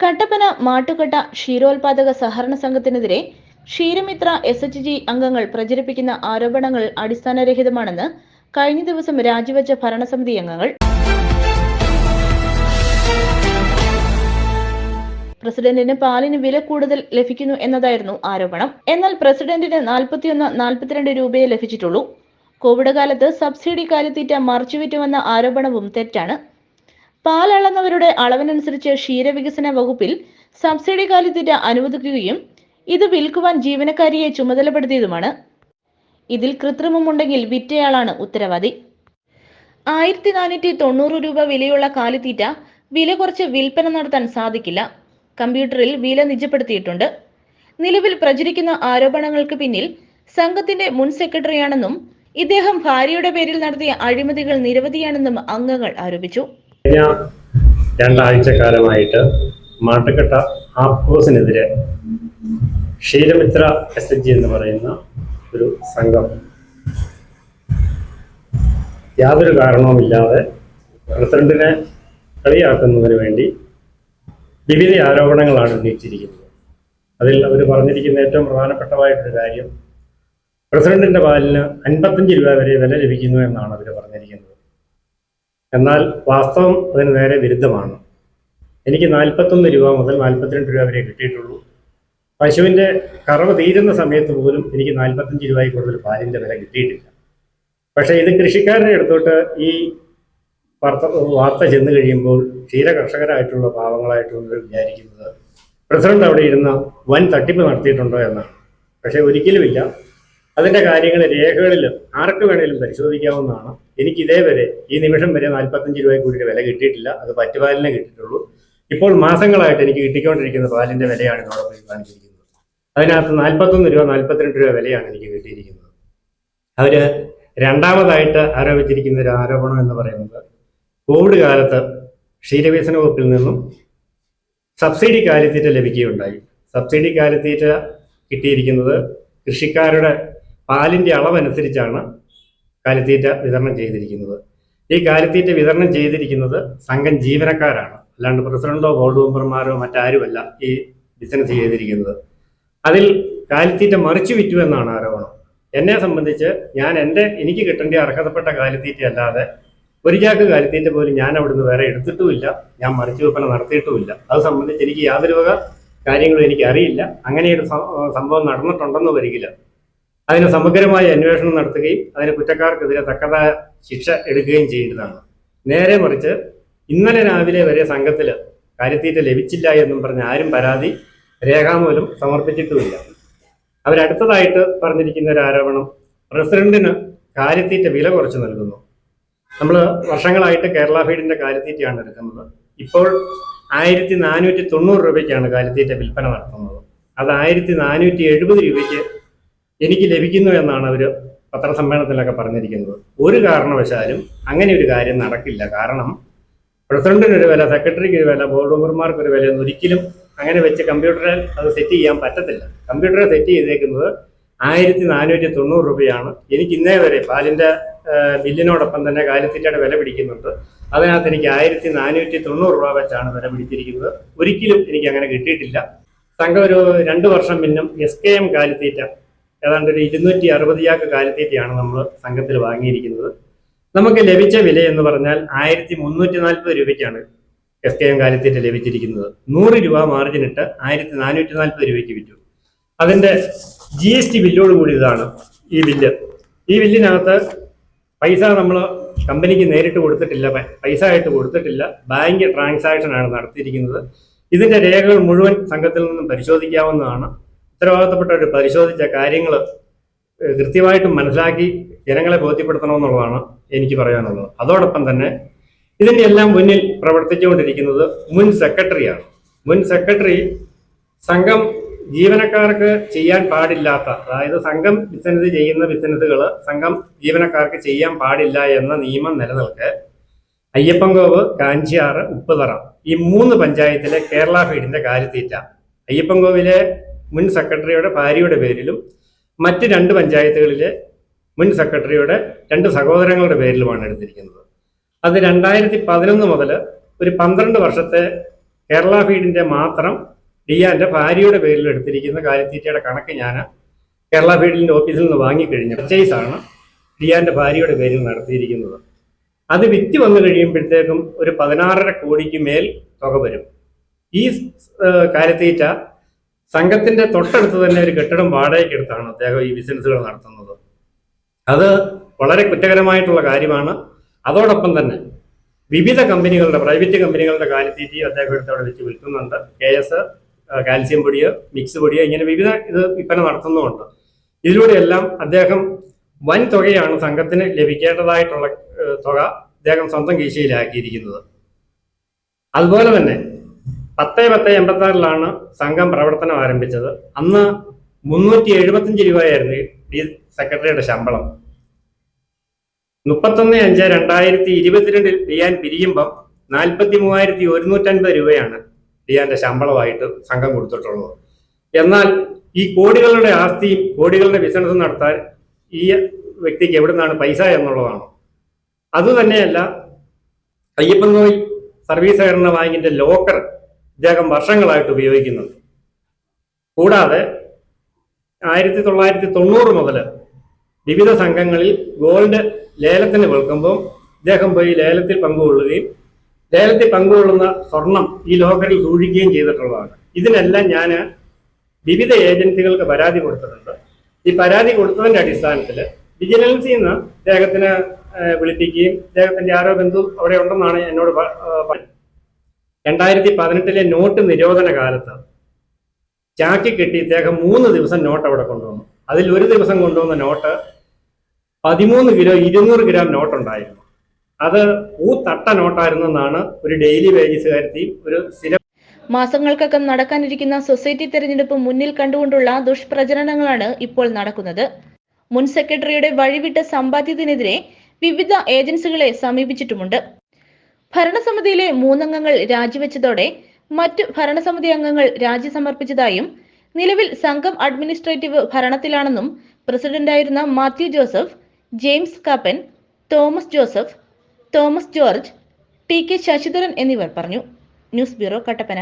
കട്ടപ്പന മാട്ടുകട്ട ക്ഷീരോത്പാദക സഹകരണ സംഘത്തിനെതിരെ ക്ഷീരമിത്ര എസ് എച്ച് ജി അംഗങ്ങൾ പ്രചരിപ്പിക്കുന്ന ആരോപണങ്ങൾ അടിസ്ഥാനരഹിതമാണെന്ന് കഴിഞ്ഞ ദിവസം രാജിവെച്ച ഭരണസമിതി അംഗങ്ങൾ. പ്രസിഡന്റിന് പാലിന് വില കൂടുതൽ ലഭിക്കുന്നു എന്നതായിരുന്നു ആരോപണം. എന്നാൽ പ്രസിഡന്റിന് നാൽപ്പത്തിയൊന്ന് നാൽപ്പത്തിരണ്ട് രൂപയെ ലഭിച്ചിട്ടുള്ളൂ. കോവിഡ് കാലത്ത് സബ്സിഡി കാലിത്തീറ്റ മറച്ചുവിറ്റുമെന്ന ആരോപണവും തെറ്റാണ്. പാൽ അളന്നവരുടെ അളവിനനുസരിച്ച് ക്ഷീരവികസന വകുപ്പിൽ സബ്സിഡി കാലിത്തീറ്റ അനുവദിക്കുകയും ഇത് വിൽക്കുവാൻ ജീവനക്കാരിയെ ചുമതലപ്പെടുത്തിയതുമാണ്. ഇതിൽ കൃത്രിമമുണ്ടെങ്കിൽ വിറ്റയാളാണ് ഉത്തരവാദി. ആയിരത്തി നാനൂറ്റി തൊണ്ണൂറ് രൂപ വിലയുള്ള കാലിത്തീറ്റ വില കുറച്ച് വിൽപ്പന നടത്താൻ സാധിക്കില്ല. കമ്പ്യൂട്ടറിൽ വില നിജപ്പെടുത്തിയിട്ടുണ്ട്. നിലവിൽ പ്രചരിക്കുന്ന ആരോപണങ്ങൾക്ക് പിന്നിൽ സംഘത്തിന്റെ മുൻ സെക്രട്ടറിയാണെന്നും ഇദ്ദേഹം ഭാര്യയുടെ പേരിൽ നടത്തിയ അഴിമതികൾ നിരവധിയാണെന്നും അംഗങ്ങൾ ആരോപിച്ചു. കഴിഞ്ഞ രണ്ടാഴ്ചക്കാലമായിട്ട് മാട്ടുകെട്ട ആപ്കോസിനെതിരെ ക്ഷീരമിത്ര എസ് എച്ച് ജി എന്ന് പറയുന്ന ഒരു സംഘം. യാതൊരു കാരണവുമില്ലാതെ പ്രസിഡന്റിനെ കളിയാക്കുന്നതിന് വേണ്ടി വിവിധ ആരോപണങ്ങളാണ് ഉന്നയിച്ചിരിക്കുന്നത്. അതിൽ അവർ പറഞ്ഞിരിക്കുന്ന ഏറ്റവും പ്രധാനപ്പെട്ടതായിട്ടൊരു കാര്യം പ്രസിഡന്റിന്റെ പാലിന് അൻപത്തഞ്ച് രൂപ വരെ വില ലഭിക്കുന്നു എന്നാണ് അവർ പറഞ്ഞിരിക്കുന്നത്. എന്നാൽ വാസ്തവം അതിന് നേരെ വിരുദ്ധമാണ്. എനിക്ക് നാൽപ്പത്തൊന്ന് രൂപ മുതൽ നാൽപ്പത്തിരണ്ട് രൂപ വരെ കിട്ടിയിട്ടുള്ളൂ. പശുവിന്റെ കറവ് തീരുന്ന സമയത്ത് പോലും എനിക്ക് നാൽപ്പത്തഞ്ച് രൂപയിൽ കൂടുതൽ പാലിന്റെ വില കിട്ടിയിട്ടില്ല. പക്ഷേ ഇത് കൃഷിക്കാരുടെ അടുത്തോട്ട് ഈ വാർത്ത വാർത്ത ചെന്ന് കഴിയുമ്പോൾ ക്ഷീര കർഷകരായിട്ടുള്ള പാവങ്ങളായിട്ടുള്ളവർ വിചാരിക്കുന്നത് പ്രസിഡന്റ് അവിടെ ഇരുന്ന് വൻ തട്ടിപ്പ് നടത്തിയിട്ടുണ്ടോ എന്നാണ്. പക്ഷേ ഒരിക്കലുമില്ല. അതിന്റെ കാര്യങ്ങൾ രേഖകളിൽ ആർക്ക് വേണേലും പരിശോധിക്കാവുന്നതാണ്. എനിക്ക് ഇതേവരെ ഈ നിമിഷം വരെ നാൽപ്പത്തഞ്ച് രൂപ കൂടിയിട്ട് വില കിട്ടിയിട്ടില്ല. അത് പറ്റുപാലിനെ കിട്ടിയിട്ടുള്ളൂ. ഇപ്പോൾ മാസങ്ങളായിട്ട് എനിക്ക് കിട്ടിക്കൊണ്ടിരിക്കുന്ന പാലിന്റെ വിലയാണ് ഇതോടൊപ്പം കാണിച്ചിരിക്കുന്നത്. അതിനകത്ത് നാൽപ്പത്തൊന്ന് രൂപ നാൽപ്പത്തിരണ്ട് രൂപ വിലയാണ് എനിക്ക് കിട്ടിയിരിക്കുന്നത്. അവർ രണ്ടാമതായിട്ട് ആരോപിച്ചിരിക്കുന്ന ഒരു ആരോപണം എന്ന് പറയുന്നത് കോവിഡ് കാലത്ത് ക്ഷീരവികസന വകുപ്പിൽ നിന്നും സബ്സിഡി കാലിത്തീറ്റ ലഭിക്കുകയുണ്ടായി. സബ്സിഡി കാലിത്തീറ്റ കിട്ടിയിരിക്കുന്നത് കൃഷിക്കാരുടെ പാലിന്റെ അളവനുസരിച്ചാണ് കാലിത്തീറ്റ വിതരണം ചെയ്തിരിക്കുന്നത്. ഈ കാലിത്തീറ്റ വിതരണം ചെയ്തിരിക്കുന്നത് സംഘം ജീവനക്കാരാണ്. അല്ലാണ്ട് പ്രസിഡന്റോ ബോർഡ് മെമ്പർമാരോ മറ്റാരുമല്ല ഈ ബിസിനസ് ചെയ്തിരിക്കുന്നത്. അതിൽ കാലിത്തീറ്റ മറിച്ചു വിറ്റു എന്നാണ് ആരോപണം. എന്നെ സംബന്ധിച്ച് ഞാൻ എന്റെ എനിക്ക് കിട്ടേണ്ട അർഹതപ്പെട്ട കാലിത്തീറ്റ അല്ലാതെ ഒരു ചാക്ക് കാലിത്തീറ്റ പോലും ഞാൻ അവിടുന്ന് വേറെ എടുത്തിട്ടുമില്ല. ഞാൻ മറിച്ചു വിൽപ്പന നടത്തിയിട്ടുമില്ല. അത് സംബന്ധിച്ച് എനിക്ക് യാതൊരു വക കാര്യങ്ങളും എനിക്കറിയില്ല. അങ്ങനെയൊരു സംഭവം നടന്നിട്ടുണ്ടെന്ന് വരികില്ല. അതിന് സമഗ്രമായ അന്വേഷണം നടത്തുകയും അതിന് കുറ്റക്കാർക്കെതിരെ തക്കതായ ശിക്ഷ എടുക്കുകയും ചെയ്യേണ്ടതാണ്. നേരെ മറിച്ച് ഇന്നലെ രാവിലെ വരെ സംഘത്തിൽ കാര്യത്തീറ്റ ലഭിച്ചില്ല എന്നും പറഞ്ഞ് ആരും പരാതി രേഖാമൂലം സമർപ്പിച്ചിട്ടുമില്ല. അവരടുത്തതായിട്ട് പറഞ്ഞിരിക്കുന്ന ഒരു ആരോപണം പ്രസിഡന്റിന് കാര്യത്തീറ്റ വില കുറച്ച് നൽകുന്നു. നമ്മൾ വർഷങ്ങളായിട്ട് കേരള ഫീഡിന്റെ കാര്യത്തീറ്റയാണ് എടുക്കുന്നത്. ഇപ്പോൾ ആയിരത്തി നാനൂറ്റി തൊണ്ണൂറ് രൂപയ്ക്കാണ് കാര്യത്തീറ്റ വിൽപ്പന നടത്തുന്നത്. അത് ആയിരത്തി നാനൂറ്റി എഴുപത് രൂപയ്ക്ക് എനിക്ക് ലഭിക്കുന്നു എന്നാണ് അവർ പത്രസമ്മേളനത്തിലൊക്കെ പറഞ്ഞിരിക്കുന്നത്. ഒരു കാരണവശാലും അങ്ങനെ ഒരു കാര്യം നടക്കില്ല. കാരണം പ്രസിഡന്റിന് ഒരു വില സെക്രട്ടറിക്ക് ഒരു വില ബോർഡ് മെമ്പർമാർക്ക് ഒരു വില ഒരിക്കലും അങ്ങനെ വെച്ച് കമ്പ്യൂട്ടറിൽ അത് സെറ്റ് ചെയ്യാൻ പറ്റത്തില്ല. കമ്പ്യൂട്ടറിൽ സെറ്റ് ചെയ്തേക്കുന്നത് ആയിരത്തി നാനൂറ്റി തൊണ്ണൂറ് രൂപയാണ്. എനിക്ക് ഇന്നേ വരെ പാലിന്റെ ആ, ബില്ലിനോടൊപ്പം തന്നെ കാലിത്തീറ്റയുടെ വില പിടിക്കുന്നുണ്ട്. അതിനകത്ത് എനിക്ക് ആയിരത്തി നാനൂറ്റി തൊണ്ണൂറ് രൂപ വെച്ചാണ് വില പിടിച്ചിരിക്കുന്നത്. ഒരിക്കലും എനിക്ക് അങ്ങനെ കിട്ടിയിട്ടില്ല. സംഘം ഒരു രണ്ട് വർഷം പിന്നും എസ് കെ എം കാലിത്തീറ്റ ഏതാണ്ട് ഒരു ഇരുന്നൂറ്റി അറുപത് ചാക്ക് കാലിത്തീറ്റയാണ് നമ്മൾ സംഘത്തിൽ വാങ്ങിയിരിക്കുന്നത്. നമുക്ക് ലഭിച്ച വില എന്ന് പറഞ്ഞാൽ ആയിരത്തി മുന്നൂറ്റി നാൽപ്പത് രൂപയ്ക്കാണ് എസ് കെ എം കാലിത്തീറ്റ ലഭിച്ചിരിക്കുന്നത്. നൂറ് രൂപ മാർജിൻ ഇട്ട് ആയിരത്തി നാനൂറ്റി നാൽപ്പത് രൂപയ്ക്ക് വിറ്റു. അതിന്റെ ജി എസ് ടി ബില്ലോട് കൂടി ഇതാണ് ഈ ബില്ല് ഈ ബില്ലിനകത്ത് പൈസ നമ്മൾ കമ്പനിക്ക് നേരിട്ട് കൊടുത്തിട്ടില്ല പൈസ ആയിട്ട് കൊടുത്തിട്ടില്ല. ബാങ്ക് ട്രാൻസാക്ഷൻ ആണ് നടത്തിയിരിക്കുന്നത്. ഇതിന്റെ രേഖകൾ മുഴുവൻ സംഘത്തിൽ നിന്നും പരിശോധിക്കാവുന്നതാണ്. ഉത്തരവാദിത്തപ്പെട്ടവർ പരിശോധിച്ച കാര്യങ്ങൾ കൃത്യമായിട്ടും മനസ്സിലാക്കി ജനങ്ങളെ ബോധ്യപ്പെടുത്തണമെന്നുള്ളതാണ് എനിക്ക് പറയാനുള്ളത്. അതോടൊപ്പം തന്നെ ഇതിന്റെ എല്ലാം മുന്നിൽ പ്രവർത്തിച്ചുകൊണ്ടിരിക്കുന്നത് മുൻ സെക്രട്ടറിയാണ്. മുൻ സെക്രട്ടറി സംഘം ജീവനക്കാർക്ക് ചെയ്യാൻ പാടില്ലാത്ത അതായത് സംഘം ബിസിനസ് ചെയ്യുന്ന ബിസിനസ്സുകൾ സംഘം ജീവനക്കാർക്ക് ചെയ്യാൻ പാടില്ല എന്ന നിയമം നിലനിൽക്കെ അയ്യപ്പൻകോവ് കാഞ്ചിയാറ് ഉപ്പുതറ ഈ മൂന്ന് പഞ്ചായത്തിലെ കേരള ഫീഡിന്റെ കാര്യത്തീറ്റ അയ്യപ്പൻകോവിലെ മുൻ സെക്രട്ടറിയുടെ ഭാര്യയുടെ പേരിലും മറ്റ് രണ്ട് പഞ്ചായത്തുകളിലെ മുൻ സെക്രട്ടറിയുടെ രണ്ട് സഹോദരങ്ങളുടെ പേരിലുമാണ് എടുത്തിരിക്കുന്നത്. അത് രണ്ടായിരത്തി പതിനൊന്ന് മുതൽ ഒരു പന്ത്രണ്ട് വർഷത്തെ കേരള ഫീഡിന്റെ മാത്രം ഡിയാന്റെ ഭാര്യയുടെ പേരിൽ എടുത്തിരിക്കുന്ന കാലിത്തീറ്റയുടെ കണക്ക് ഞാൻ കേരള ഫീഡിന്റെ ഓഫീസിൽ നിന്ന് വാങ്ങിക്കഴിഞ്ഞ. പർച്ചേസ് ആണ് ഡിയാന്റെ ഭാര്യയുടെ പേരിൽ നടത്തിയിരിക്കുന്നത്. അത് വിറ്റ് വന്നു കഴിയുമ്പോഴത്തേക്കും ഒരു പതിനാറര കോടിക്ക് മേൽ തുക വരും. ഈ കാലിത്തീറ്റ സംഘത്തിന്റെ തൊട്ടടുത്ത് തന്നെ ഒരു കെട്ടിടം വാടകയ്ക്ക് വാടകയ്ക്കെടുത്താണ് അദ്ദേഹം ഈ ബിസിനസ്സുകൾ നടത്തുന്നത്. അത് വളരെ കുറ്റകരമായിട്ടുള്ള കാര്യമാണ്. അതോടൊപ്പം തന്നെ വിവിധ കമ്പനികളുടെ പ്രൈവറ്റ് കമ്പനികളുടെ കാലിത്തീറ്റി അദ്ദേഹം എടുത്ത് അവിടെ വെച്ച് വിൽക്കുന്നുണ്ട്. കെ എസ് കാൽസ്യം പൊടിയോ മിക്സ് പൊടിയോ ഇങ്ങനെ വിവിധ ഇത് വിൽപ്പന നടത്തുന്നുമുണ്ട്. ഇതിലൂടെയെല്ലാം അദ്ദേഹം വൻ തുകയാണ് സംഘത്തിന് ലഭിക്കേണ്ടതായിട്ടുള്ള തുക അദ്ദേഹം സ്വന്തം കീശയിലാക്കിയിരിക്കുന്നത്. അതുപോലെ തന്നെ പത്ത് പത്ത് എൺപത്തി ആറിലാണ് സംഘം പ്രവർത്തനം ആരംഭിച്ചത്. അന്ന് മുന്നൂറ്റി എഴുപത്തഞ്ച് രൂപയായിരുന്നു ഈ സെക്രട്ടറിയുടെ ശമ്പളം. മുപ്പത്തൊന്ന് അഞ്ച് രണ്ടായിരത്തി ഇരുപത്തിരണ്ടിൽ ഡിയാൻ പിരിയുമ്പം നാൽപ്പത്തി മൂവായിരത്തി ഒരുന്നൂറ്റൻപത് രൂപയാണ് ഡിയാന്റെ ശമ്പളമായിട്ട് സംഘം കൊടുത്തിട്ടുള്ളത്. എന്നാൽ ഈ കോടികളുടെ ആസ്തിയും കോടികളുടെ ബിസിനസ് നടത്താൻ ഈ വ്യക്തിക്ക് എവിടെ നിന്നാണ് പൈസ എന്നുള്ളതാണ്. അതുതന്നെയല്ല അയ്യപ്പൻ നോയ് സർവീസ് സഹകരണ ബാങ്കിന്റെ ലോക്കർ ഇദ്ദേഹം വർഷങ്ങളായിട്ട് ഉപയോഗിക്കുന്നത് കൂടാതെ ആയിരത്തി തൊള്ളായിരത്തി തൊണ്ണൂറ് മുതൽ വിവിധ സംഘങ്ങളിൽ ഗോൾഡ് ലേലത്തിന് വിൽക്കുമ്പോൾ ഇദ്ദേഹം പോയി ലേലത്തിൽ പങ്കുകൊള്ളുകയും ലേലത്തിൽ പങ്കുകൊള്ളുന്ന സ്വർണം ഈ ലോക്കറിൽ സൂക്ഷിക്കുകയും ചെയ്തിട്ടുള്ളതാണ്. ഇതിനെല്ലാം ഞാൻ വിവിധ ഏജൻസികൾക്ക് പരാതി കൊടുത്തിട്ടുണ്ട്. ഈ പരാതി കൊടുത്തതിന്റെ അടിസ്ഥാനത്തിൽ വിജിലൻസിൽ നിന്ന് ഇദ്ദേഹത്തിന് ഏഹ്, വിളിപ്പിക്കുകയും ഇദ്ദേഹത്തിന്റെ ആരോ ബന്ധു അവിടെ ഉണ്ടെന്നാണ് എന്നോട്. രണ്ടായിരത്തി പതിനെട്ടിലെ നോട്ട് നിരോധന കാലത്ത് ചാക്കി കിട്ടി ഇദ്ദേഹം മൂന്ന് ദിവസം നോട്ട് അവിടെ കൊണ്ടുവന്നു. അതിൽ ഒരു ദിവസം കൊണ്ടുവന്ന നോട്ട് പതിമൂന്ന് കിലോ ഇരുന്നൂറ് ഗ്രാം നോട്ട് ഉണ്ടായിരുന്നു അത് ഊത്തട്ട നോട്ടായിരുന്നെന്നാണ് ഒരു ഡെയിലി വേജസുകാരത്തെയും ഒരു സ്ഥിര മാസങ്ങൾക്കകം നടക്കാനിരിക്കുന്ന സൊസൈറ്റി തെരഞ്ഞെടുപ്പ് മുന്നിൽ കണ്ടുകൊണ്ടുള്ള ദുഷ്പ്രചരണങ്ങളാണ് ഇപ്പോൾ നടക്കുന്നത്. മുൻ സെക്രട്ടറിയുടെ വഴിവിട്ട സമ്പാദ്യത്തിനെതിരെ വിവിധ ഏജൻസികളെ സമീപിച്ചിട്ടുമുണ്ട്. ഭരണസമിതിയിലെ മൂന്നംഗങ്ങൾ രാജിവെച്ചതോടെ മറ്റു ഭരണസമിതി അംഗങ്ങൾ രാജി സമർപ്പിച്ചതായും നിലവിൽ സംഘം അഡ്മിനിസ്ട്രേറ്റീവ് ഭരണത്തിലാണെന്നും പ്രസിഡന്റായിരുന്ന Mathew Joseph James Kappan Thomas Joseph Thomas George T K Sasidharan എന്നിവർ പറഞ്ഞു. News bureau Kattappana.